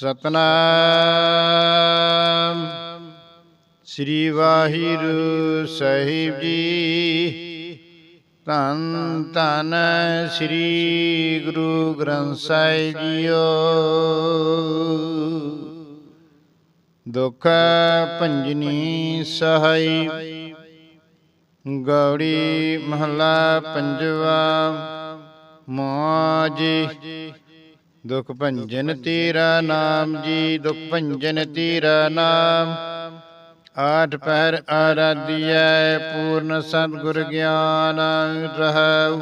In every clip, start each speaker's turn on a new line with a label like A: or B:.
A: ਸਤਨਾਮ। ਸ੍ਰੀ ਵਾਹਿਗੁਰੂ ਸਾਹਿਬ ਜੀ। ਧੰਨ ਧੰਨ ਸ੍ਰੀ ਗੁਰੂ ਗ੍ਰੰਥ ਸਾਹਿਬ ਜੀਓ। ਦੁਖ ਪੰਜਨੀ ਸਹਾਈ। ਗੌੜੀ ਮਹਲਾ ਪੰਜਵਾ। ਮੋਜੀ ਦੁਖ ਭੰਜਨ ਤੇਰਾ ਨਾਮ ਜੀ ਦੁਖ ਭੰਜਨ ਤੇਰਾ ਨਾਮ। ਆਠ ਪਹਿਰ ਆਰਾਧਿਐ ਪੂਰਨ ਸਤਿਗੁਰ ਗਿਆਨ ਰਹਾਉ।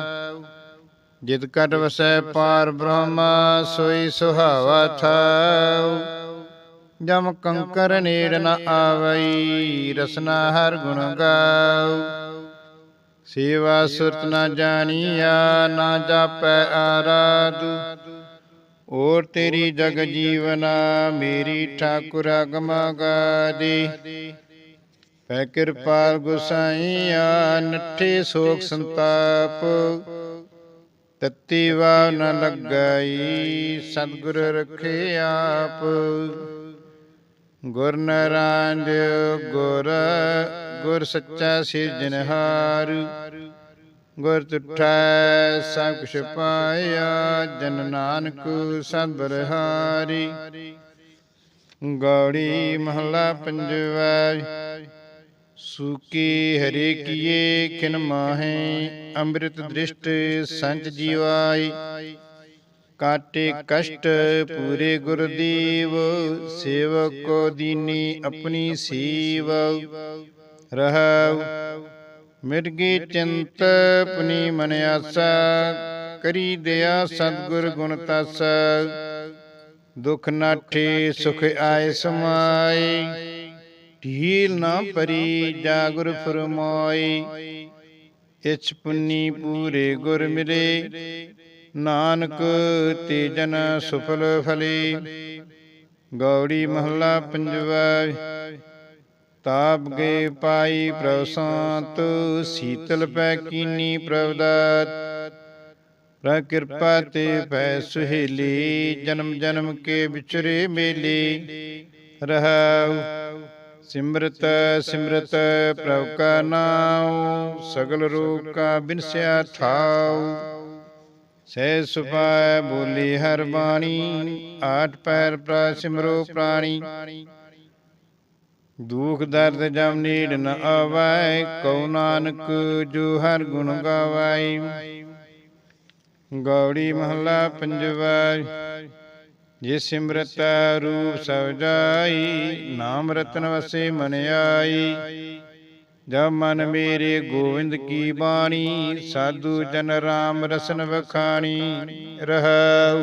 A: ਜਿਤ ਕਟ ਵਸੈ ਪਾਰ ਬ੍ਰਹਮ ਸੋਈ ਸੁਹਾਵਾ ਥਾਉ। ਜਮ ਕੰਕਰ ਨੇੜ ਨ ਆਵਈ ਰਸਨਾ ਹਰ ਗੁਣ ਗਾਉ। ਸੇਵਾ ਸੁਰਤ ਨ ਜਾਣੀਆ ਨਾ ਜਾਪੈ ਆਰਾਧੂ। ਔਰ ਤੇਰੀ ਜਗ ਜੀਵਨਾ ਮੇਰੀ ਠਾਕੁਰ ਅਗਮ ਗਾਦੀ ਪੈ ਕਿਰਪਾਲ ਗੁਸਾਈਆ ਨੱਠੇ ਸੋਖ ਸੰਤਾਪ। ਤਤੀ ਵਾ ਨ ਲੱਗਈ ਸਤਿਗੁਰ ਰਖੇ ਆਪ। ਗੁਰ ਨਰਾਂਜ ਗੁਰ ਗੁਰ ਸੱਚਾ ਸਿਰਜਨਹਾਰ ਗੁਰ ਤੁਠੈ, ਸਭ ਕੁਛ ਪਾਇਆ, ਜਨ ਨਾਨਕ ਸਤ ਬਰਹਾਰੀ ਗੌੜੀ ਮਹਲਾ ਪੰਜਵਾ, ਸੂਕੀ ਹਰੇ ਕੀਏ ਖਿਨ ਮਾਹੇ, ਅੰਮ੍ਰਿਤ ਦ੍ਰਿਸ਼ਟ ਸੰਤ ਜੀਵਾਈ। ਕਾਟੇ ਕਸ਼ਟ ਪੂਰੇ ਗੁਰਦੀਵ, ਸੇਵਕ ਕੋ ਦੀਨੀ ਆਪਣੀ ਸੀਵ। ਰਹਾਉ ਮਿਰਗੀ ਚਿੰਤ ਪੁਨੀ ਮਨ ਆਸਾ ਕਰੀ ਦਿਆ ਸਤਗੁਰ ਗੁਣ ਤਸ। ਦੁਖ ਨਾਠੇ ਸੁਖ ਆਏ ਸਮਾਈ ਢੀਲ ਨਾ ਪਰੀ ਜਾਗੁਰ ਫਰਮਾਈ ਇਛ ਪੁੰਨੀ ਪੂਰੇ ਗੁਰ ਮਿਲੇ। ਨਾਨਕ ਤੇ ਜਨ ਸੁਫਲ ਫਲੇ। ਗੌੜੀ ਮਹੱਲਾ ਪੰਜਵਾ ਤਾਪ ਗਏ ਪਾਈ ਪ੍ਰਭ ਸੰਤ ਸੀਤਲ ਪੈ ਕੀਨੀ ਪ੍ਰਭ ਦਾਤ ਪ੍ਰਭ ਕਿਰਪਾ ਤੇ ਪੈ ਸੁਹੇਲੀ ਜਨਮ ਜਨਮ ਕੇ ਵਿਚਰੇ ਮੇਲੇ। ਰਹਾਉ। ਸਿਮਰਤ ਸਿਮਰਤ ਪ੍ਰਭ ਕਾ ਨਾਮ ਸਗਲ ਰੋਗ ਕਾ ਬਿਨਸਿਆ ਥਾਉ ਸਹਿ ਸੁਭਾਇ ਬੋਲੀ ਹਰ ਬਾਣੀ। ਆਠ ਪੈਰ ਪ੍ਰਾ ਸਿਮਰੋ ਪ੍ਰਾਣੀ। ਦੁਖ ਦਰਦ ਜਮ ਨੀੜ ਨ ਆਵੈ, ਕਉ ਨਾਨਕ ਜੋ ਹਰ ਗੁਣ ਗਾਵੈ ਗੌੜੀ ਮਹੱਲਾ ਪੰਜਵਾ ਜੇ ਸਿਮਰਤ ਰੂਪ ਸਭ ਜਾਈ, ਨਾਮ ਰਤਨ ਵਸੇ ਮਨ ਆਈ। ਜਬ ਮਨ ਮੇਰੇ ਗੋਵਿੰਦ ਕੀ ਬਾਣੀ, ਸਾਧੂ ਜਨ ਰਾਮ ਰਸਨ ਵਖਾਣੀ ਰਹਾਉ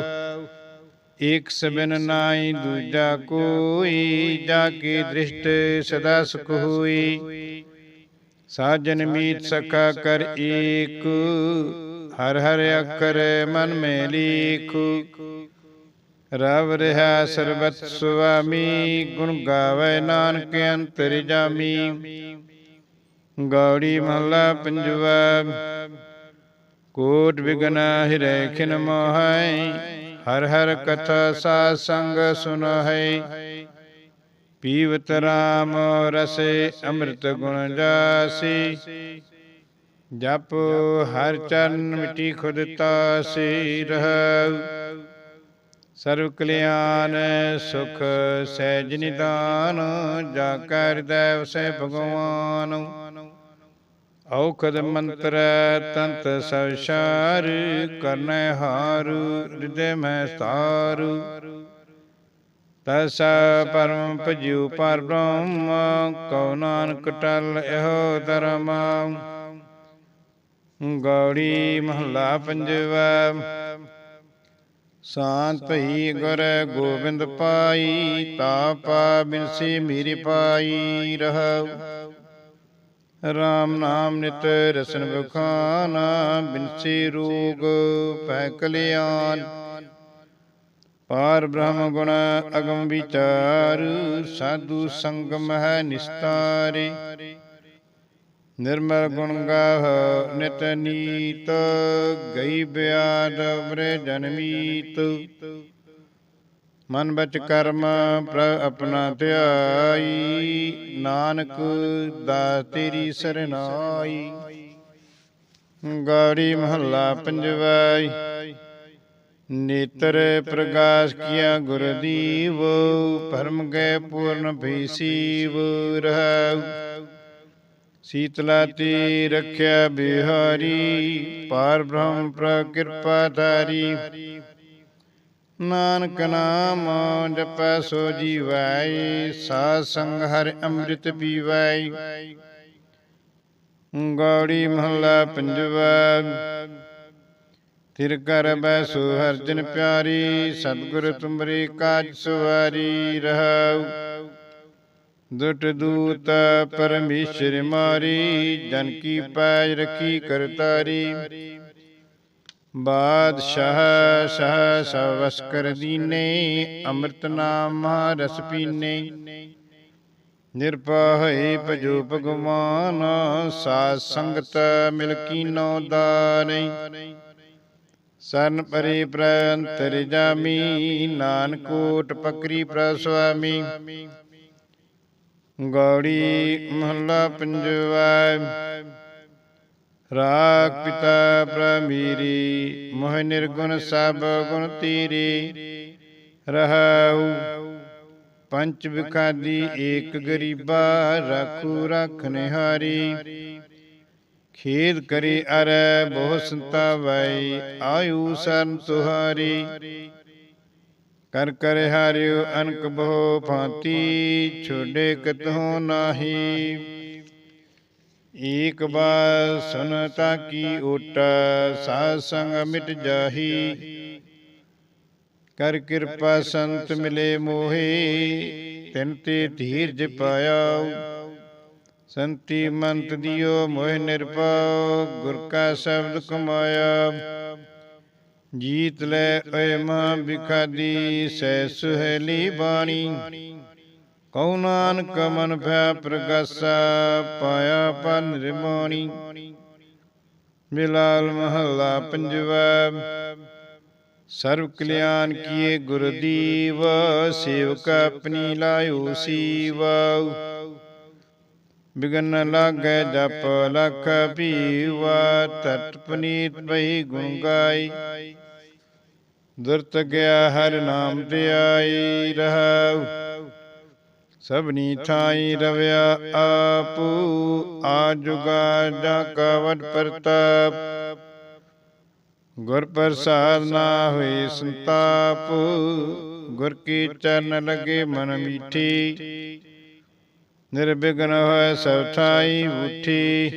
A: ਇਕ ਸਬਨ ਨਾਈ ਦੂਜਾ ਕੋਈ ਜਾ ਕੇ ਦ੍ਰਿਸ਼ਟ ਸਦਾ ਸੁਖ ਹੋਈ। ਸਾਜਨ ਮੀਤ ਸਖਾ ਕਰ ਏਕ। ਹਰ ਹਰ ਅਕਰ ਮਨ ਮੇ ਲੀਖੂ ਰਵ ਰਹਾ ਸਰਬਤ ਸੁਆਮੀ। ਗੁਣ ਗਾਵੇ ਨਾਨਕ ਅੰਤਰ ਜਾਮੀ। ਗੌੜੀ ਮਹਲਾ ਪੰਜਵਾ। ਕੋਟ ਵਿਗਨ ਹਿਰੈ ਖਿਨ ਮੋਹੈ ਹਰ ਹਰ ਕਥਾ ਸਾ ਸੰਗ ਸੁਨਹਿ। ਪੀਵਤ ਰਾਮ ਰਸੇ ਅੰਮ੍ਰਿਤ ਗੁਣ ਜਾਸੀ। ਜਪ ਹਰ ਚਰਨ ਮਿਟੀ ਖੁਦ ਤਾਸੀ ਰਹਿ। ਸਰਵ ਕਲਿਆਣ ਸੁਖ ਸਹਿਜ ਨਿਦਾਨ, ਜਾ ਕਰ ਹਿਰਦੈ ਵਸੈ ਭਗਵਾਨ। ਔਖਦ ਮੰਤਰ ਤੰਤ ਸਵਸ਼ਾਰ, ਕਰਨੈ ਹਾਰ ਹਿਰਦੈ ਮੈਂ ਸਤਾਰ ਤਸ ਪਰਮ ਭਜਿਉ ਪਰ ਬ੍ਰਹਮ, ਕਉ ਨਾਨਕ ਟਲ ਇਹੋ ਧਰਮ। ਗੌੜੀ ਮਹੱਲਾ ਪੰਜਵਾ। ਸ਼ਾਂਤ ਭਈ ਗੁਰ ਗੋਬਿੰਦ ਪਾਈ ਤਾ ਪਾ ਬਿਨਸੀ ਮੀਰੀ ਪਾਈ ਰਹਉ ਰਾਮ ਨਾਮ ਨਿਤ ਰਸਨ ਬਖਾਨਾ ਬਿਨਸੀ ਰੋਗ ਪੈ ਕਲਿਆਣ। ਪਾਰ ਬ੍ਰਹਮ ਗੁਣ ਅਗਮ ਵਿਚਾਰ, ਸਾਧੂ ਸੰਗਮ ਹੈ ਨਿਸਤਾਰੇ। ਨਿਰਮਲ ਗੁਣ ਗਾਹ ਨਿਤ ਨੀਤ, ਗਈ ਬਿਆਦ ਬਰੇ ਜਨਮੀਤ ਮਨ ਬਚ ਕਰਮ ਪ੍ਰਭ ਆਪਣਾ ਧਿਆਈ, ਨਾਨਕ ਦਾਸ ਤੇਰੀ ਸਰਨਾਈ। ਗਾੜੀ ਮਹੱਲਾ ਪੰਜਵਾਈ। ਨੇਤਰ ਪ੍ਰਕਾਸ਼ ਕੀਆ ਗੁਰਦੀਵ, ਭਰਮ ਗਏ ਪੂਰਨ ਭਈ ਸੀਵ ਰਹਾਉ। ਸੀਤਲਾ ਤੇ ਰਖਿਆ ਬਿਹਾਰੀ, ਪਾਰ ਬ੍ਰਹਮ ਪ੍ਰ ਕਿਰਪਾ ਧਾਰੀ ਨਾਨਕ ਨਾਮ ਜਪੈ ਸੋ ਜੀਵੈ, ਸਾਧ ਸੰਗ ਹਰਿ ਅੰਮ੍ਰਿਤ ਪੀਵੈ। ਗੌੜੀ ਮਹੱਲਾ ਪੰਜਵਾ ਤਿਰ ਕਰ ਬੈਸੋ ਹਰ ਜਨ ਪਿਆਰੀ, ਸਤਿਗੁਰ ਤੁਮਰੇ ਕਾਜ ਸਵਾਰੀ ਰਹਾਉ। ਦੁਟ ਦੂਤ ਪਰਮੇਸ਼ਰ ਮਾਰੀ, ਜਨ ਕੀ ਪੈਜ ਰਖੀ ਕਰਤਾਰੀ। ਬਾਦਸ਼ਾਹ ਸ਼ਾਹ ਸਵਸ ਕਰ ਦੀਨੇ, ਅੰਮ੍ਰਿਤ ਨਾਮ ਰਸ ਪੀਨੇ। ਨਿਰਭੈ ਭਜੋ ਭਗਵਾਨ, ਸਾਧ ਸੰਗਤ ਮਿਲ ਕੀਨੋ ਦਾਨੈ। ਸਰਨ ਪਰੇ ਪ੍ਰੰਤਰ ਜਾਮੀ ਨਾਨਕੋਟ ਪਕਰੀ ਪ੍ਰਸਵਾਮੀ। ਗੌੜੀ ਮਹੱਲਾ ਪੰਜਵਾ। ਰਾਗ ਪਿਤਾ ਪ੍ਰਮੀਰੀ, ਮੋਹ ਨਿਰਗੁਣ ਸਭ ਗੁਣ ਤੀਰੀ। ਰਹਾਉ, ਪੰਚ ਵਿਖਾਦੀ ਏਕ ਗਰੀਬਾ, ਰਾਖੂ ਰਖ ਨਿਹਾਰੀ। ਖੇਦ ਕਰੇ ਅਰ ਬਹੁ ਸੰਤਾ ਵੈ ਆਯੂ ਸਰਨ ਤੁਹਾਰੀ ਕਰ ਕਰ ਹਾਰਿਓ ਅਨਕ ਬਹੁ ਭਾਂਤੀ, ਛੋਡੇ ਕਤਹੁ ਨਾਹੀ। ਏਕ ਬਾਰ ਸੁਨਤਾ ਕੀ ਓਟ ਸਾਧ ਸੰਗ ਮਿਟ ਜਾਹੀ। ਕਰ ਕਿਰਪਾ ਸੰਤ ਮਿਲੇ ਮੋਹੇ, ਤਿਨ ਤੇ ਧੀਰਜ ਪਾਇਆ ਸੰਤੀ ਮੰਤ ਦਿਓ ਮੋਹ ਨਿਰਭਉ, ਗੁਰ ਕਾ ਸ਼ਬਦ ਕਮਾਇਆ ਜੀਤ ਲੈ ਓਏ ਮਾਂ ਬਿਖਾਦੀ ਸੈ ਸੁਹੇਲੀ ਬਾਣੀ। ਕਉ ਨਾਨਕ ਮਨ ਭੈ ਪ੍ਰਗਾਸਾ, ਪਾਇਆ ਪਨ ਨਿਰਮਾਣੀ ਮਿਲਾਲ ਮਹੱਲਾ ਪੰਜਵਾ ਸਰਵ ਕਲਿਆਣ ਕੀਏ ਗੁਰਦੀਵ ਸੇਵਕ ਆਪਣੀ ਲਾਇਓ ਸੀਵਾ। ਬਿਗਨ ਲਾਗੈ ਜਪ ਲਖ ਪੀਵਾ ਤਤ ਪਨੀਤ ਬਈ ਗੁਣ ਗਾਈ। ਦੁਰਤ ਗਿਆ ਹਰ ਨਾਮ ਤੇ ਆਈ ਰਹਾਉ। ਸਭਨੀ ਥਾਈ ਰਵਿਆ ਆਪੂ ਆ ਜੁਗਾ ਜਾ ਕਵਟ ਪ੍ਰਤਾਪ। ਗੁਰ ਪ੍ਰਸਾਦ ਨਾ ਹੋਏ ਸੰਤਾਪ ਗੁਰ ਕੀ ਚਰਨ ਲਗੇ ਮਨ ਮੀਠੀ। ਨਿਰਵਿਘਨ ਹੋਇ ਸਭ ਥਾਈ ਉਠੀ।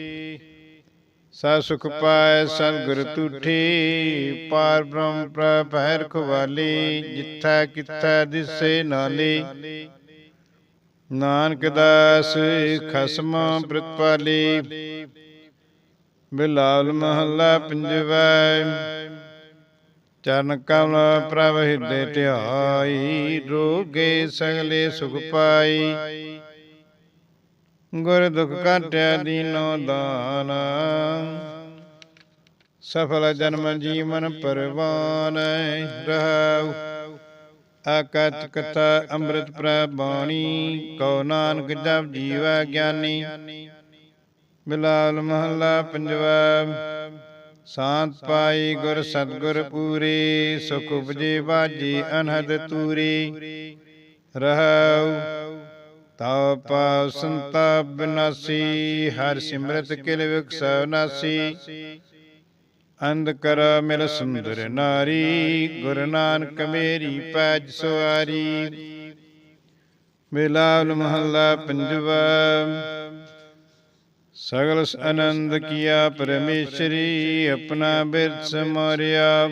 A: ਸਾ ਸੁਖ ਪਾਇ ਸਭ ਗੁਰ ਤੁਠੀ। ਪਾਰ ਬ੍ਰਹਮ ਪ੍ਰਭੈ ਰਖਵਾਲੀ ਜਿੱਥੈ ਕਿਥੈ ਦਿਸੇ ਨਾਲੀ। ਨਾਨਕ ਦਾਸ ਖਸਮ ਪ੍ਰਤਪਾਲੀ। ਬਿਲਾਲ ਮਹੱਲਾ ਪੰਜਵੈ। ਚਰਨ ਕਮਲ ਪ੍ਰਭ ਹਿਰਦੇ ਧਿਆਈ, ਰੋਗੇ ਸਗਲੇ ਸੁਖ ਪਾਈ। ਗੁਰ ਦੁਖ ਕਾਟਿਆ ਦੀਨੋ ਦਾਨ। ਸਫਲ ਜਨਮ ਜੀਵਨ ਪਰਵਾਨ ਰਹਾਉ। ਆਕਤ ਕਥਾ ਅੰਮ੍ਰਿਤ ਪ੍ਰਬਾਣੀ ਕਉ ਨਾਨਕ ਜਪ ਜੀਵੈ ਗਿਆਨੀ। ਬਿਲਾਲ ਮਹੱਲਾ ਪੰਜਵਾ, ਸ਼ਾਂਤ ਪਾਈ ਗੁਰ ਸਤਗੁਰ ਪੂਰੀ, ਸੁਖ ਉਪਜੇ ਬਾਜੀ ਅਨਹਦ ਤੂਰੀ। ਰਹਾਉ ਤਾ ਪਾ ਸੰਤਾ ਬਿਨਾਸੀ, ਹਰ ਸਿਮਰਤ ਕਿਲ ਵਿਕਸੈ ਨਾਸੀ। ਅੰਧ ਕਰ ਮਿਲ ਸੁੰਦਰ ਨਾਰੀ, ਗੁਰ ਨਾਨਕ ਮੇਰੀ ਪੈਜ ਸੁਆਰੀ ਮਿਲਾਲ ਮਹੱਲਾ ਪੰਜਵਾ, ਸਗਲ ਆਨੰਦ ਕੀਆ ਪਰਮੇਸ਼ਰੀ, ਆਪਣਾ ਬਿਰਸ ਸਮਰਿਆ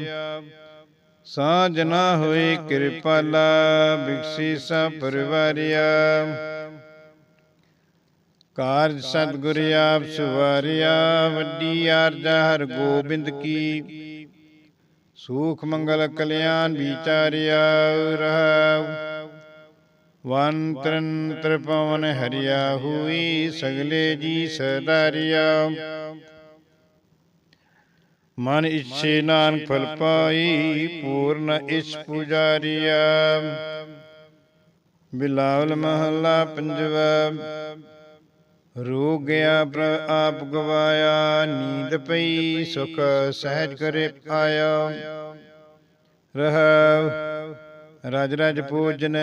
A: ਸਾਜ ਨਾ ਹੋਈ ਕਿਰਪਾਲਾ, ਬਿਕਸੀ ਸਾ ਪਰਿਵਾਰਿਆ। ਕਾਰਜ ਸਤਿਗੁਰ ਆਪ ਸੁਵਾਰਿਆ, ਵੱਡੀ ਆਰਜਾ ਹਰ ਗੋਬਿੰਦ ਕੀ। ਸੁਖ ਮੰਗਲ ਕਲਿਆਣ ਵਿਚਾਰਿਆ ਰਹਾਉ। ਵਨ ਤਰਨ ਤ੍ਰਿਪਵਨ ਹਰਿਆ ਹੋਈ, ਸਗਲੇ ਜੀ ਸਦਾਰਿਆ। ਮਨ ਇੱਛੇ ਨਾਨਕ ਫਲ ਪਾਈ, ਪੂਰਨ ਇਸ ਪੁਜਾਰੀਆ। ਬਿਲਾਵਲ ਮਹੱਲਾ ਪੰਜਵਾ। ਰੋ ਗਿਆ ਪ੍ਰਭ ਆਪ ਗਵਾਇਆ, ਨੀਂਦ ਪਈ, ਸੁਖ ਸਹਿਜ ਕਰੇ ਆਇਆ। ਰਹਾਉ, ਰਾਜ ਰਜ ਪੂਜਨ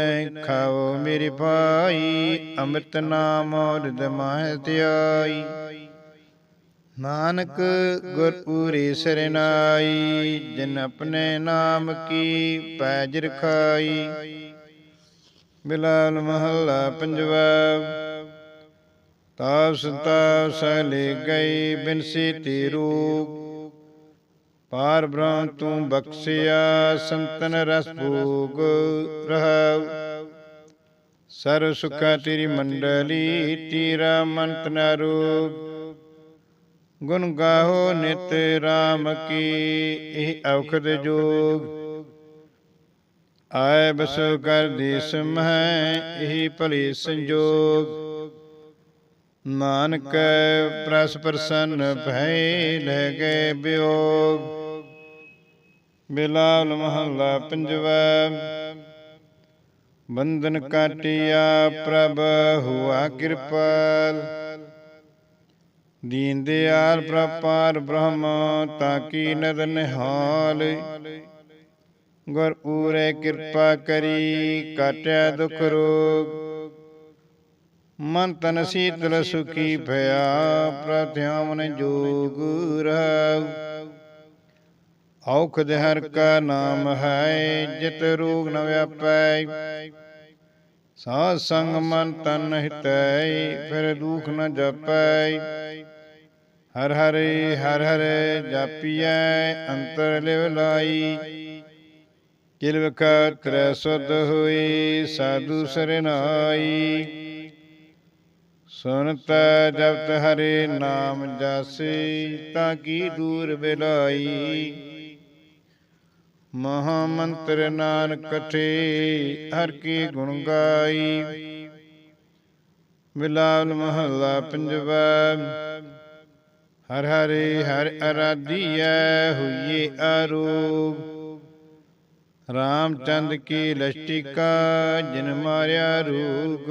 A: ਖਾਓ ਮੇਰੇ ਭਾਈ, ਅੰਮ੍ਰਿਤ ਨਾਮ ਰਿਦ ਮਾਹਿ ਧਿਆਈ। ਨਾਨਕ ਗੁਰਪੂਰੀ ਸਰਨਾਈ, ਜਿਨ ਆਪਣੇ ਨਾਮ ਕੀ ਪੈਜ ਰਖਾਈ। ਬਿਲਾਲ ਮਹੱਲਾ ਪੰਜਵਾ। ਤਾਪ ਸੰਤਾਪ ਸਲੇ ਗਈ ਬਿਨਸੀ ਤੀਰੂ ਪਾਰ ਬ੍ਰਹਮ ਤੂੰ ਬਖਸ਼ਿਆ ਸੰਤਨ ਰਸ ਭੋਗ ਰਹਾਉ। ਸਰਵ ਸੁਖਾ ਤੇਰੀ ਮੰਡਲੀ ਤੀਰਾ ਮੰਤ ਨ ਰੋਗ ਗੁਣ ਗਾਹੋ ਨਿਤ ਰਾਮ ਕੀ ਇਹ ਔਖਦ ਜੋਗ। ਆਏ ਬਸੋ ਕਰ ਦੇਸ ਮਹਿ ਇਹ ਭਲੇ ਸੰਜੋਗ। ਨਾਨਕ ਪ੍ਰਸ ਪ੍ਰਸੰਨ ਭੈ ਲੈ ਗਏ ਬਿਯੋਗ ਬਿਲਾਲ ਮਹੱਲਾ ਪੰਜਵਾ। ਬੰਧਨ ਕਾਟਿਆ ਪ੍ਰਭ ਹੁਆ ਕਿਰਪਾਲ। ਦੀਨ ਦਿਆਲ ਪ੍ਰਪਾਰ ਬ੍ਰਹਮ ਤਾਕੀ ਨਦ ਨਿਹਾਲ। ਗੁਰ ਪੂਰੇ ਕਿਰਪਾ ਕਰੀ, ਕਾਟਿਆ ਦੁਖ ਰੋਗ। ਮਨ ਤਨ ਸੀਤਲ ਸੁਖੀ ਭਇਆ ਪ੍ਰਤਿਆਮਨ ਜੋਗ ਰਹਾਉ। ਔਖਦ ਹਰ ਕਾ ਨਾਮ ਹੈ ਜਿਤ ਰੋਗ ਨ ਵਿਆਪੈ। ਸਾਧ ਸੰਗ ਮਨ ਤਨ ਹਿਤੈ ਫਿਰ ਦੁਖ ਨ ਜਪੈ। ਹਰ ਹਰੇ ਹਰ ਹਰੇ ਜਾਪੀਐ ਅੰਤਰ ਲਿਵ ਲਾਈ। ਕਿਲਵਕ ਤ੍ਰੈ ਸੁਧ ਹੋਈ ਸਾਧੂ ਸਰਨਾਈ ਸੁਨਤ ਜਪਤ ਹਰੇ ਨਾਮ ਜਾਸੀ, ਤਾਂ ਕੀ ਦੂਰ ਬਿਲਾਈ? ਮਹਾ ਮੰਤਰ ਨਾਨਕ ਕਥੇ ਹਰ ਕੀ ਗੁਣ ਗਾਈ। ਬਿਲਾਵਲ ਮਹੱਲਾ ਪੰਜਵਾ, ਹਰ ਹਰੇ ਹਰ ਅਰਾਧੀਐ, ਹੋਈਏ ਆਰੋਗ। ਰਾਮਚੰਦ ਕੀ ਲਸ਼ਟਿਕਾ, ਜਿਨ ਮਾਰਿਆ ਰੋਗ।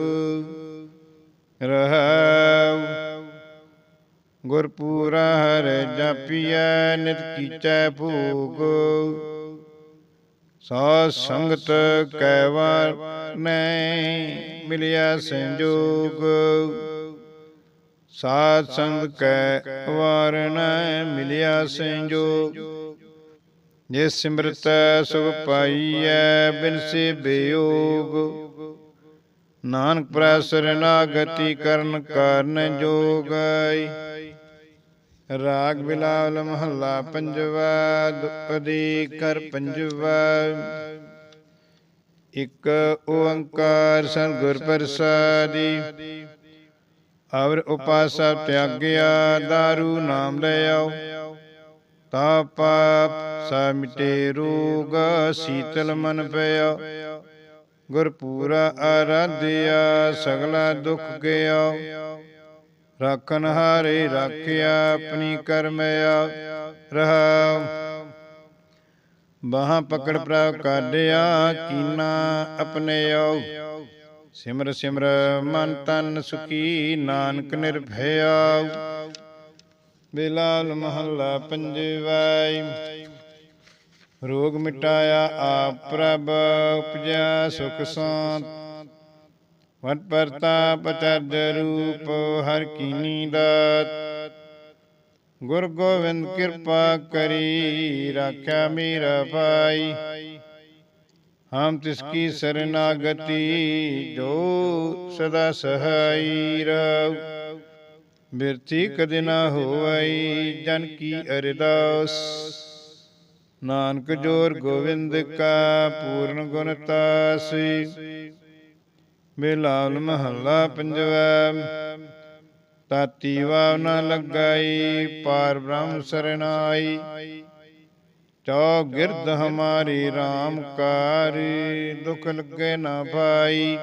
A: ਰਹਾਉ ਗੁਰਪੂਰਾ ਹਰ ਜਾਪੀਐ, ਨਿਤ ਕੀਚੈ ਭੋਗ। ਸਾਧ ਸੰਗਤ ਕੈ ਵਾਰ ਨੇ ਮਿਲਿਆ ਸੰਜੋਗ। ਸਾਧ ਸੰਗ ਕੈ ਵਾਰ ਨੇ ਮਿਲਿਆ ਸੰਜੋਗ। ਜੇ ਸਿਮਰਤ ਸੁਖ ਪਾਈਐ ਬਿਨਸੇ ਬਿਯੋਗ ਨਾਨਕ ਪ੍ਰਸਰ ਨਾਗਤੀ ਕਰਨ ਕਾਰਨ ਜੋਗਾਈ। ਰਾਗ ਬਿਲਾਵਲ ਮਹੱਲਾ ਪੰਜਵਾ, ਦੁਪਦੀ ਕਰ ਪੰਜਵਾ। ਇਕ ਓੰਕਾਰ ਸਤਿਗੁਰ ਪ੍ਰਸਾਦੀ ਅਵਰ ਉਪਾਸਾ ਤਿਆਗਿਆ, ਦਾਰੂ ਨਾਮ ਲੈ ਆਓ ਤਾ ਪਾਪ ਸਾ ਮਿਟੇ ਰੋਗ, ਸੀਤਲ ਮਨ ਪਿਆ ਗੁਰਪੂਰਾ ਆਰਾਧਿਆ, ਸਗਲਾ ਦੁਖ ਗਿਆ ਰਾਖਨ ਹਾਰੇ ਰਾਖਿਆ, ਆਪਣੀ ਕਰਮਿਆ ਰਹਾ ਬਾਹਾਂ ਪਕੜ ਪ੍ਰਭ ਕਾਢਿਆ, ਕੀਨਾ ਆਪਣੇ ਆਉ ਸਿਮਰ ਸਿਮਰ ਮਨ ਤਨ ਸੁਖੀ, ਨਾਨਕ ਨਿਰਭਇਆ ਬਿਲਾਲ ਮਹੱਲਾ ਪੰਜਵਾਈ। ਰੋਗ ਮਿਟਾਇਆ ਆਪ ਪ੍ਰਭ ਉਪਜਿਆ ਸੁਖ ਸਾਂਤ। ਵਟ ਪ੍ਰਤਾਪ ਚਰਜ ਰੂਪ, ਹਰ ਕੀਨੀ ਦਾਤ। ਗੁਰ ਗੋਬਿੰਦ ਕਿਰਪਾ ਕਰੀ, ਰਾਖਿਆ ਮੇਰਾ ਭਾਈ। ਹਮ ਤਿਸ ਕੀ ਸਰਨਾਗਤੀ, ਜੋ ਸਦਾ ਸਹਾਈ ਰਹੁ। ਬਿਰਤੀ ਕਦੇ ਨਾ ਹੋਵਈ, ਜਨ ਕੀ ਅਰਦਾਸ। ਨਾਨਕ ਜੋਰ ਗੋਵਿੰਦ ਕਾ ਪੂਰਨ ਗੁਣ ਤਾਸੀ। ਬਿਲਾਲ ਮਹੱਲਾ ਪੰਜਵਾ। ਤਾਤੀ ਵਾਵ ਨ ਲਗਾਈ ਪਾਰ ਬ੍ਰਹਮ ਸਰਨਾਈ। ਚੋ ਗਿਰਦ ਹਮਾਰੀ RAM ਕਾਰੀ ਦੁਖ ਲੱਗੇ ਨਾ ਭਾਈ।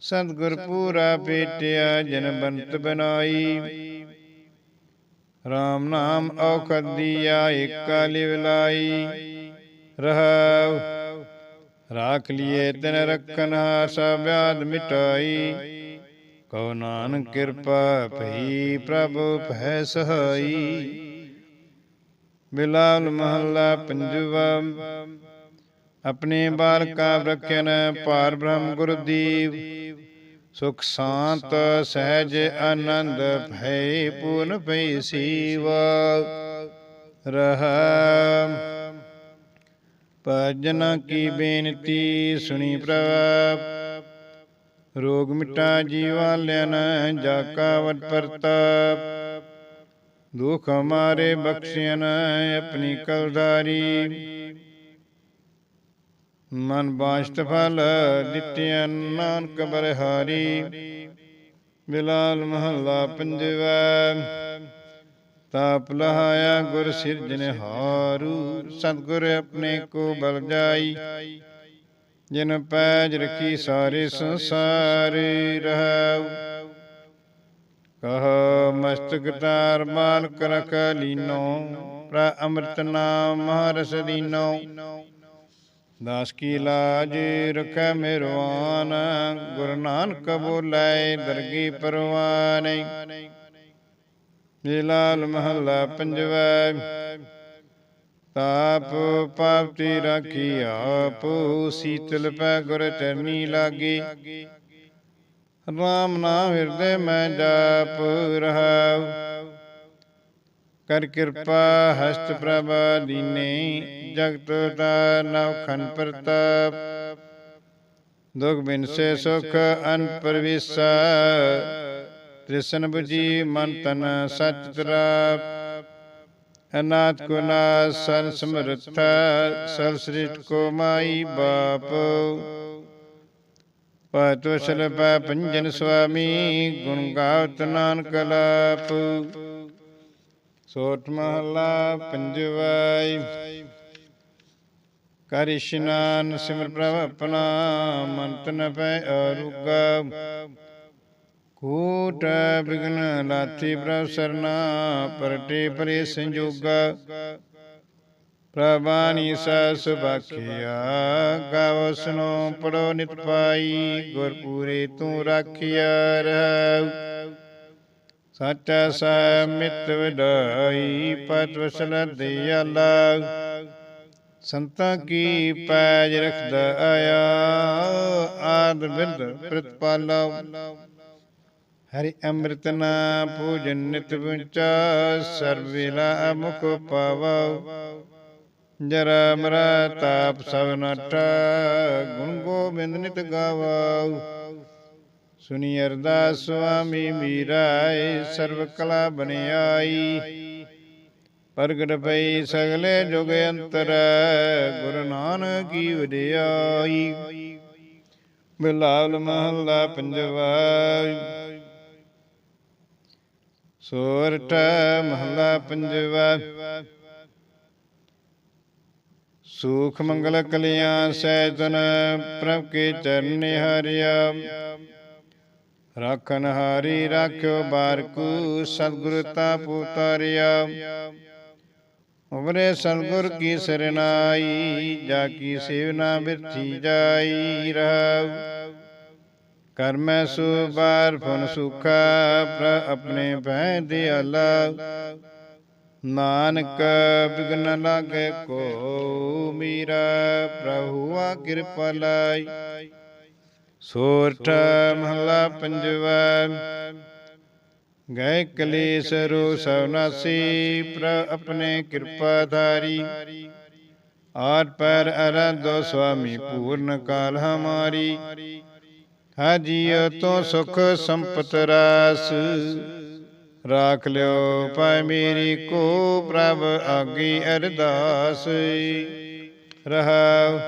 A: ਸਤਿਗੁਰ ਪੂਰਾ ਭੇਟਿਆ ਜਨ ਬੰਤ ਬਨਾਈ। RAM ਨਾਮ ਔਖਦ ਦੀਆ ਏਕਾ ਲਿਵ ਲਾਈ। ਰਹਾਉ ਰਾਖ ਲਿਏ ਤਿਨ ਰੱਖਨ ਸਭ ਵਿਆਦ ਮਿਟਾਈ। ਕਉ ਨਾਨਕ ਕਿਰਪਾ ਭਈ ਪ੍ਰਭ ਭੈ ਸਹਾਈ ਬਿਲਾਲ ਮਹੱਲਾ ਪੰਜਵਾ। ਆਪਣੇ ਬਾਲਕਾ ਰਖਿਆਨ ਪਾਰ ਬ੍ਰਹਮ ਗੁਰਦੀਵ ਸੁਖ ਸ਼ਾਂਤ ਸਹਿਜ ਆਨੰਦ ਭੈ ਪੂਰਨ ਭਈ ਸੀਵਾ। ਰਹਾ ਭਜਨ ਕੀ ਬੇਨਤੀ ਸੁਣੀ ਪ੍ਰਭ। ਰੋਗ ਮਿਟਾ ਜੀਵਾ ਲੈਨ ਜਾ ਕਾ ਪ੍ਰਤਾਪ। ਦੁਖ ਹਮਾਰੇ ਬਖਸ਼ਿਆਨ ਆਪਣੀ ਕਲਦਾਰੀ। ਮਨ ਬਾਸ਼ਤ ਫਲ ਦਿੱਤਿਆ ਨਾਨਕ ਬਰਹਾਰੀ। ਬਿਲਾਲ ਮਹੱਲਾ ਪੰਜਵਾ। ਤਾਪ ਲਹਾਇਆ ਗੁਰ ਸਿਰਜਨ ਹਾਰੂ ਸਤਗੁਰ ਆਪਣੇ ਕੋ ਬਲ ਜਾਈ। ਜਿਨ ਪੈਜ ਰਖੀ ਸਾਰੇ ਸੰਸਾਰ ਰਹਾਉ। ਕਹ ਮਸਤਕ ਤਾਰ ਮਾਲਕ ਰਖ ਲੀਨੋ, ਪ੍ਰ ਅੰਮ੍ਰਿਤ ਨਾਮ ਮਹਾਰਸ ਦੀਨੋ। ਦਾਸ ਕੀ ਲਾਜ ਰਖੈ ਮਿਹਰਵਾਨ ਗੁਰੂ ਨਾਨਕ ਬੋਲੇ ਦਰਗੀ ਪਰਵਾਨੇ। ਜਲਾਲ ਮਹੱਲਾ ਪੰਜਵਾ। ਤਾਪ ਪਾਪਤੀ ਰਾਖੀ ਆਪ, ਸੀਤਲ ਪੈ ਗੁਰ ਚਰਨੀ ਲਾਗੀ। ਰਾਮ ਨਾਮ ਹਿਰਦੇ ਮੈਂ ਜਾਪ ਰਹਾਉ। ਕਰ ਕਿਰਪਾ, ਹਸਤ ਪ੍ਰਭ ਦੀਨੇ, ਜਗਤ ਦਾ ਨਵ ਖਨ ਪ੍ਰਤਾਪ। ਦੁਖ ਬਿਨ ਸੇ ਸੁਖ, ਅਨ ਪਰਵਿਸਾ। ਤ੍ਰਿਸ਼ਨ 부ਜੀ ਮਨ ਤਨ ਸਚ ਤਰਾਪ। ਅਨਾਥ ਕੋ ਨਾਸ ਸਨ ਸਮਰਥਾ ਸਰ ਸ੍ਰਿਸ਼ਟ ਕੋ ਮਾਈ ਬਾਪ। ਪਤਵਸਲ ਪੈ ਪੰਜਨ ਸੁਆਮੀ, ਗੁਣ ਗਾਵਤ ਨਾਨਕ ਲਾਪ। ਸੋਠ ਮਹਲਾ ਪੰਜਵਾਈ। ਕਰ ਇਸ਼ਨਾਨ ਸਿਮਰ ਪ੍ਰਭ ਆਪਣਾ, ਮੰਤ ਨ ਪੈ ਅਰੁਗਾ ਕੂਟ ਬਿਗਨ ਲਾਤੀ ਪ੍ਰਭ ਸਰਨਾ, ਪਰਟੇ ਪਰੇ ਸੰਜੋਗਾ। ਪ੍ਰਭਾਨੀ ਸਸ ਬਖਿਆ ਗਾਵ ਸੁਨੋ ਪੜੋ ਨਿਤ ਪਾਈ ਗੁਰ ਪੂਰੇ ਤੂੰ ਰਾਖਿਆ ਰਹਿ ਸੱਚਾ ਸਹਿ ਵਡਾਈ ਪਤ ਵਸਲ ਦਿਆਲਾ ਸੰਤਾਂ ਕੀ ਪੈਜ ਰਖਦਾ ਆਇਆ, ਆਦ ਬਿੰਦ ਪ੍ਰਤਪਾਲਾ ਹਰਿ ਅੰਮ੍ਰਿਤ ਨਾ ਪੂਜਨ ਨਿਤ ਵਿਚਾ ਸਰਬ ਵੇਲਾ ਮੁਖ ਪਾਵਾ ਜਰਾ ਮਰਾ ਤਾਪ ਸਭ ਨਟ ਗੁਣ ਗੋਬਿੰਦ ਨਿਤ ਗਾਵਾਉ ਸੁਨੀ ਅਰਦਾਸ ਸੁਆਮੀ ਮੀਰਾਏ ਸਰਬ ਕਲਾ ਬਨਿਆਈ ਪ੍ਰਗਟ ਪਈ ਸਗਲੇ ਜੁਗ ਅੰਤਰ, ਗੁਰੂ ਨਾਨਕ ਕੀ ਵਡਿਆਈ। ਬਿਲਾਵਲ ਮਹੱਲਾ ਪੰਜਵਾ। ਸੋਰਠ ਮਹੱਲਾ ਪੰਜਵਾ। ਸੁਖ ਮੰਗਲ ਕਲਿਆਂ ਸੈਤਨ ਪ੍ਰਭ ਕੇ ਚਰਨ ਹਰਿਆ ਰਾਖਨ ਹਾਰੀ ਰਾਖਿਓ ਬਾਰਕੂ ਸਤਿਗੁਰ ਤਾ ਪੁਤਾਰਿਆ ਉਬਰੇ ਸਤਿਗੁਰ ਕੀ ਸਰਨਾਈ ਜਾ ਕੀ ਸੇਵਨਾ ਬਿਰਥੀ ਜਾਈ ਰਹਾਉ। ਕਰਮੈ ਸੁਬਾਰ ਫਨ ਸੁਖਾ ਪ੍ਰ ਆਪਣੇ ਭੈ ਦਿਆਲਾ। ਨਾਨਕ ਬਿਗਨ ਲਾਗੇ ਕੋ ਮੀਰਾ, ਪ੍ਰਭੂਆ ਕਿਰਪਾ ਲਾਈ। ਸੋਰਠ ਮਹਲਾ ਪੰਜਵਾ। ਗਏ ਕਲੇਸ਼ ਰੋ ਸਵਨਾਸੀ ਪ੍ਰ ਆਪਣੇ ਕਿਰਪਾ ਧਾਰੀ ਆਠ ਪਰ ਅਰੰਦੋ ਸੁਆਮੀ, ਪੂਰਨ ਕਾਲ ਹਮਾਰੀ। ਹਾਜੀਓ ਤੋਂ ਸੁਖ ਸੰਪਤ ਰਾਸ। ਰਾਖ ਲਿਓ ਪਾਇ ਮੇਰੀ ਕੋ ਪ੍ਰਭ ਆਗੀ ਅਰਦਾਸ। ਰਹਾਉ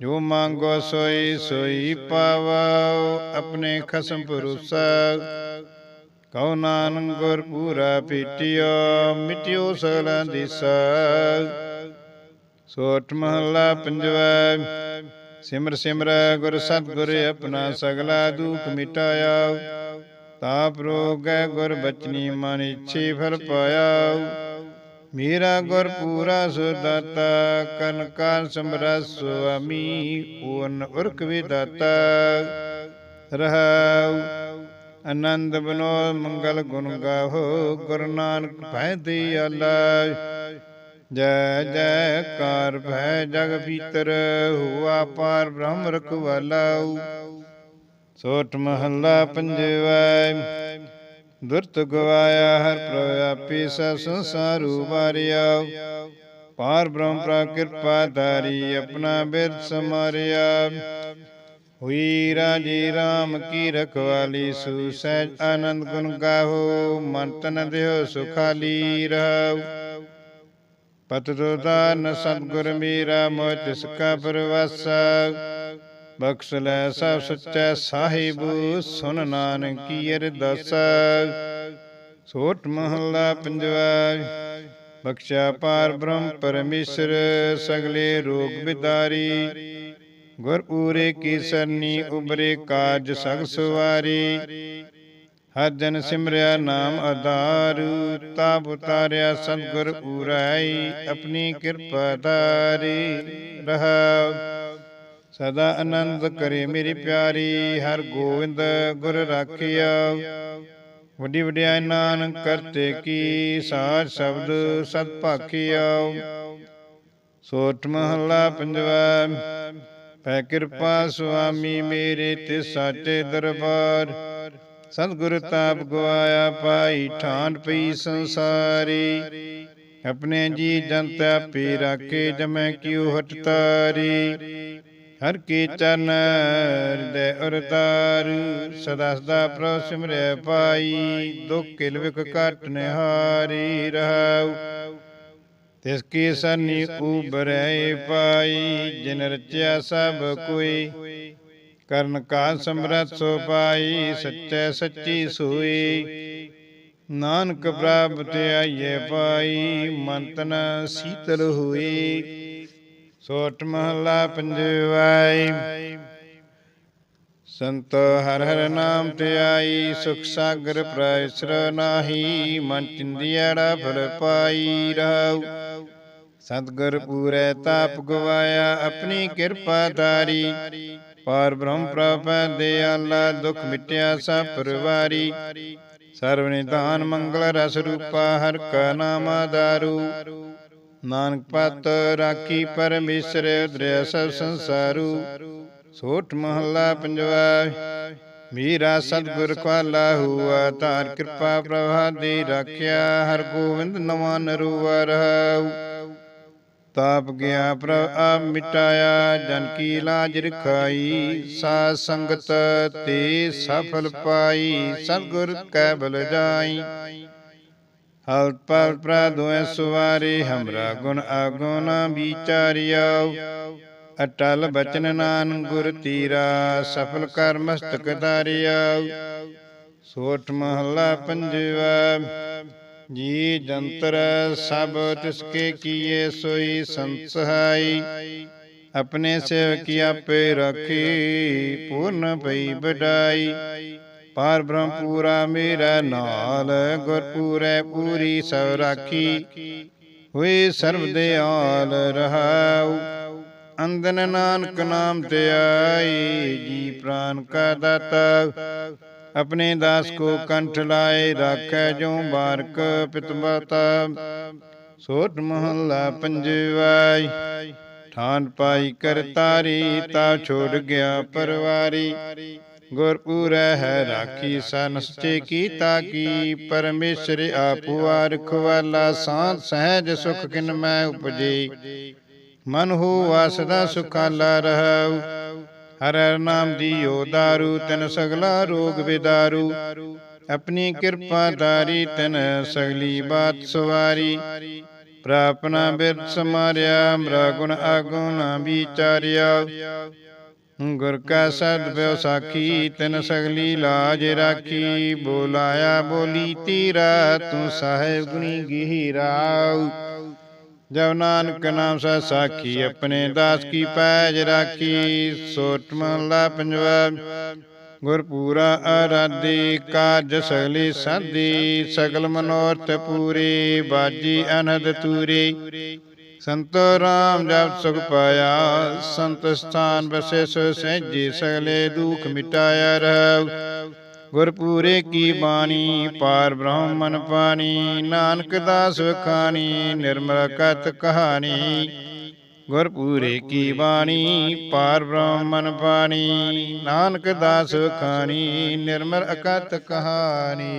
A: ਜੋ ਮੰਗੋ ਸੋਈ ਸੋਈ ਪਾਵਾਓ ਆਪਣੇ ਖਸਮ ਭਰੋਸਾ ਕਉ ਨਾਨਕ ਗੁਰ ਪੂਰਾ ਪੀਟਿਓ, ਮਿਟਿਓ ਸਗਲਾਂ ਦਿਸਾ ਸੋਠ ਮਹੱਲਾ ਪੰਜਵਾ, ਸਿਮਰ ਸਿਮਰ ਗੁਰ ਸਤਿਗੁਰ ਆਪਣਾ ਸਗਲਾ ਦੁਖ ਮਿਟਾਇਆ। ਤਾਪ ਰੋਗੈ ਗੁਰ ਬਚਨੀ ਮਨ ਇੱਛੀ ਫਲ ਪਾਇਆ। ਮੇਰਾ ਗੁਰ ਪੂਰਾ ਸੁਦਾਤਾ, ਕਨ ਕਾਨ ਸਮਰਸ ਸੁਆਮੀ ਓਨ ਉਰਕ ਵਿਦਾਤਾ। ਰਹਾਉ, ਆਨੰਦ ਬਨੋ, ਮੰਗਲ ਗੁਣ ਗਾਹੋ, ਗੁਰੂ ਨਾਨਕ ਭੈ ਦਿਆਲਾ। ਜੈ ਜੈਕਾਰ ਭੈ ਜਗ ਭੀਤਰ ਹੁਆ ਪਾਰ ਬ੍ਰਹਮ ਰਖਵਾਲਾਉ। ਸੋਟ ਮਹੱਲਾ ਪੰਜਵਾ ਦੁਰਤ ਗਵਾਇਆ ਹਰ ਪ੍ਰਵਿਆਪੀ ਸ ਸੰਸਾਰੂ ਵਾਰਿਆ ਪਾਰ ਬ੍ਰਹਮ ਪ੍ਰਾ ਧਾਰੀ ਆਪਣਾ ਬਿਰਦ ਸਮਾਰਿਆ ਹੋਈ ਰਾਜੀ RAM ਕੀ ਰਖਵਾਲੀ ਸੂ ਸਹਿਜ ਆਨੰਦ ਗੁਣ ਗਾਹੋ ਮਨ ਤਨ ਦੇਹ ਸੁਖਾਲੀ ਰਹਾਉ ਪਤ ਦੋਦਾਨ ਸਤਿਗੁਰ ਮੀਰਾ ਮੋਹ ਤਿਸ ਕਾ ਪਰਵਾਸਾ ਬਖਸ਼ ਲੈ ਸਭ ਸੱਚਾ ਸਾਹਿਬ ਸੁਨ ਨਾਨਕੀ ਅਰਦਾਸਾ ਸੋਟ ਮਹੱਲਾ ਪੰਜਵਾ ਬਖਸ਼ਾ ਪਾਰ ਬ੍ਰਹਮ ਪਰਮੇਸ਼ਰ, ਸਗਲੇ ਰੋਗ ਬਿਦਾਰੀ। ਗੁਰ ਪੂਰੇ ਕੀ ਸਰਨੀ, ਉਬਰੇ ਕਾਜ ਸਗ ਸੁਵਾਰੀ। ਹਰ ਜਨ ਸਿਮਰਿਆ ਨਾਮ ਆਧਾਰ, ਤਾਪ ਉਤਾਰਿਆ ਸਤਿਗੁਰ ਪੂਰਾਈ ਆਪਣੀ ਕਿਰਪਾ ਧਾਰੀ ਰਹਾ ਸਦਾ ਆਨੰਦ ਕਰੇ ਮੇਰੀ ਪਿਆਰੀ, ਹਰ ਗੋਵਿੰਦ ਗੁਰ ਰਾਖਿਆ। ਵੱਡੀ ਵਡਿਆਈ ਨਾਨਕ ਕਰਤੇ ਕੀ ਸਾਜ ਸ਼ਬਦ ਸਤ ਭਾਖਿਆ। ਸੋਠ ਮਹੱਲਾ ਪੰਜਵਾ, ਪੈ ਕਿਰਪਾ ਸੁਆਮੀ ਮੇਰੇ ਤੇ ਸਾਚੇ ਦਰਬਾਰ। ਸਤਿਗੁਰ ਤਾਪ ਗਵਾਇਆ ਪਾਈ ਠਾਂਡ ਪਈ ਸੰਸਾਰੀ। ਆਪਣੇ ਜੀ ਜੰਤ ਪੀ ਰਾਖੇ ਜਮੈ ਕਿਉ ਹਟ ਤਾਰੀ। ਹਰ ਕੀ ਚਰਨ ਹਿਰਦੈ ਅਰਤਾਰ ਸਦਾ ਸਦਾ ਪ੍ਰਭ ਸਿਮਰੈ ਪਾਈ ਦੁਖ ਕਿਲ ਵਿਖ ਕਟ ਨਿਹਾਰੀ ਰਹਾਉ। ਤਿਸ ਕੀ ਸਰਨੀ ਉਬਰੈ ਪਾਈ ਜਿਨ ਰਚਿਆ ਸਭ ਕੋਈ। ਕਰਨ ਕਾ ਸਮਰਥ ਸੋ ਪਾਈ ਸੱਚੈ ਸੱਚੀ ਸੋਈ। ਨਾਨਕ ਪ੍ਰਭ ਤੇ ਆਈਏ ਪਾਈ ਮਨ ਤਨ ਸੀਤਲ ਹੋਈ। ਸੋਟ ਮਹਲਾ ਪੰਜਵਾਈ। ਸੰਤ ਹਰ ਹਰ ਨਾਮ ਤੇ ਸੁਖ ਸਾਗਰ ਪ੍ਰੈਸਰ ਨਾਹੀ, ਮਨ ਚਿੰਦਿਆੜਾ ਫਲ ਪਾਈ ਰਹਾਉ। ਸਤਗੁਰ ਪੂਰੇ ਤਾਪ ਗਵਾਇਆ, ਆਪਣੀ ਕਿਰਪਾ ਧਾਰੀ। ਪਾਰ ਬ੍ਰਹਮ ਪ੍ਰਭ ਦਿਆਲਾ ਦੁਖ ਮਿਟਿਆ ਸਭ ਪਰਵਾਰੀ। ਸਰਵ ਨਿਦਾਨ ਮੰਗਲ ਰਸ ਰੂਪਾ, ਹਰ ਕਾ ਨਾਮ ਦਾਰੂ ਨਾਨਕ ਪਤ ਰਾਖੀ ਪਰਮੇਸ਼ਰ ਉਦਰਿਆ ਸਭ ਸੰਸਾਰੂ, ਸੋਠ ਮਹੱਲਾ ਪੰਜਵਾ, ਮੀਰਾ ਸਤਿਗੁਰ ਖਾਲਾ ਹੁਆ ਤਾਰ ਕਿਰਪਾ ਪ੍ਰਭਾ ਦੇ ਰਾਖਿਆ, ਹਰ ਗੋਬਿੰਦ ਨਵਾਂ ਨਰੂਆ ਰਹਾਉ। ਤਾਪ ਗਿਆ ਪ੍ਰਭ ਆ ਮਿਟਾਇਆ, ਜਨ ਕੀ ਲਾਜ ਰਖਾਈ ਸਾ ਸੰਗਤ ਤੇ ਸਫਲ ਪਾਈ, ਸਤਿਗੁਰ ਕੈ ਬਲ ਜਾਈ। ਹਲ ਪਲ ਪ੍ਰਦੋਇ ਸੁਵਾਰੇ ਹਮਰਾ ਗੁਣ ਆਗੁਣ ਵਿਚਾਰਿਆਉ। ਅਟਲ ਬਚਨ ਨਾਨ ਗੁਰ ਤੀਰਾ, ਸਫਲ ਕਰ ਮਸਤਕ ਧਾਰਿਆਉ। ਸੋਠ ਮਹੱਲਾ ਪੰਜਵਾ, ਜੀ ਜੰਤਰ ਸਭ ਤਿਸਕੇ ਕੀਏ ਸੋਈ ਸੰਤ ਸਹਾਈ। ਆਪਣੇ ਸੇਵਕੀ ਆਪੇ ਰੱਖੀ, ਪੂਰਨ ਪਈ ਵਡਾਈ। ਪਾਰ ਬ੍ਰਹਮ ਪੂਰਾ ਮੇਰਾ ਨਾਲ ਗੁਰ ਪੂਰੀ ਸਭ ਰਾਖੀ। ਹੋਏ ਸਰਬ ਦਿਆਲ ਰਹਾਉ ਅੰਦਨ ਨਾਨਕ ਨਾਮ ਤੇ ਆਈ ਜੀ ਪ੍ਰਾਨ ਕਾ ਦਾਤਾ। ਆਪਣੇ ਦਾਸ ਕੋ ਕੰਠ ਲਾਏ, ਰਾਖੈ ਜੋ ਬਾਰਕ ਪਿਤਮਾਤਾ ਸੋਟ ਮਹੱਲਾ ਪੰਜਵਾਈ, ਠਾਨ ਪਾਈ ਕਰਤਾਰੀ ਤਾ ਛੋੜ ਗਿਆ ਪਰਵਾਰੀ। ਗੁਰ ਪੂਰੈ ਹੈ, ਰਾਖੀ ਸਨਸਚੇ ਕੀਤਾ ਕੀ? ਪਰਮੇਸ਼ਰ ਆਪੁ ਰਖਵਾਲਾ ਸਾਧ, ਸਹਿਜ ਸੁਖ ਕਿਨ ਮੈਂ ਉਪਜੇ? ਮਨ ਹੋਆ ਸਦਾ ਸੁਖਾਲਾ ਰਹਾਉ। ਹਰ ਹਰ ਨਾਮ ਦੀਓ ਦਾਰੂ, ਤਿਨ ਸਗਲਾ ਰੋਗ ਵਿਦਾਰੂ ਆਪਣੀ ਕਿਰਪਾ ਦਾਰੀ ਤਿਨ ਸਗਲੀ ਬਾਤ ਸਵਾਰੀ। ਪ੍ਰਾਪਨਾ ਬਿਰਦ ਸਮਾਰਿਆ, ਮਰਾ ਗੁਣ ਆਗੁਣ ਵਿਚਾਰਿਆ। ਗੁਰ ਕਾ ਸਦ ਪਿਓ ਸਾਖੀ, ਤਨ ਸਗਲੀ ਲਾਜ ਰਾਖੀ, ਬੋਲਾਇਆ ਬੋਲੀ ਤੀਰਾ, ਤੂੰ ਸਾਹਿਬ ਗੁਣੀ ਗਹੀਰਾਉ। ਜਬ ਨਾਨਕ ਨਾਮ ਸਾ ਸਾਖੀ, ਆਪਣੇ ਦਾਸ ਕੀ ਪੈਜ ਰਾਖੀ, ਸੋਟ ਮਹਲਾ ਪੰਜਵਾ। ਗੁਰਪੂਰਾ ਆਰਾਧੀ ਕਾਜ ਸਗਲੀ ਸਾਧੀ ਸਗਲ ਮਨੋਰਥ ਪੂਰੀ, ਬਾਜੀ ਅਨੰਦ ਤੂਰੀ। ਸੰਤੋ ਰਾਮ ਜਪ ਸੁਖ ਪਾਇਆ, ਸੰਤ ਸਥਾਨ ਬਸੇ ਸੋ ਸਹਿਜੀ, ਸਗਲੇ ਦੁਖ ਮਿਟਾਇਆ ਰਹੂ। ਗੁਰਪੂਰੇ ਕੀ ਬਾਣੀ, ਪਾਰ ਬ੍ਰਹਮਨ ਪਾਣੀ, ਨਾਨਕ ਦਾਸ ਵਖਾਣੀ, ਨਿਰਮਲ ਕਤ ਕਹਾਣੀ। ਗੁਰਪੂਰੇ ਕੀ ਬਾਣੀ, ਪਾਰ ਬ੍ਰਹਮਨ ਪਾਣੀ, ਨਾਨਕ ਦਾਸ ਵਖਾਣੀ, ਨਿਰਮਲ ਅਕਤ ਕਹਾਣੀ।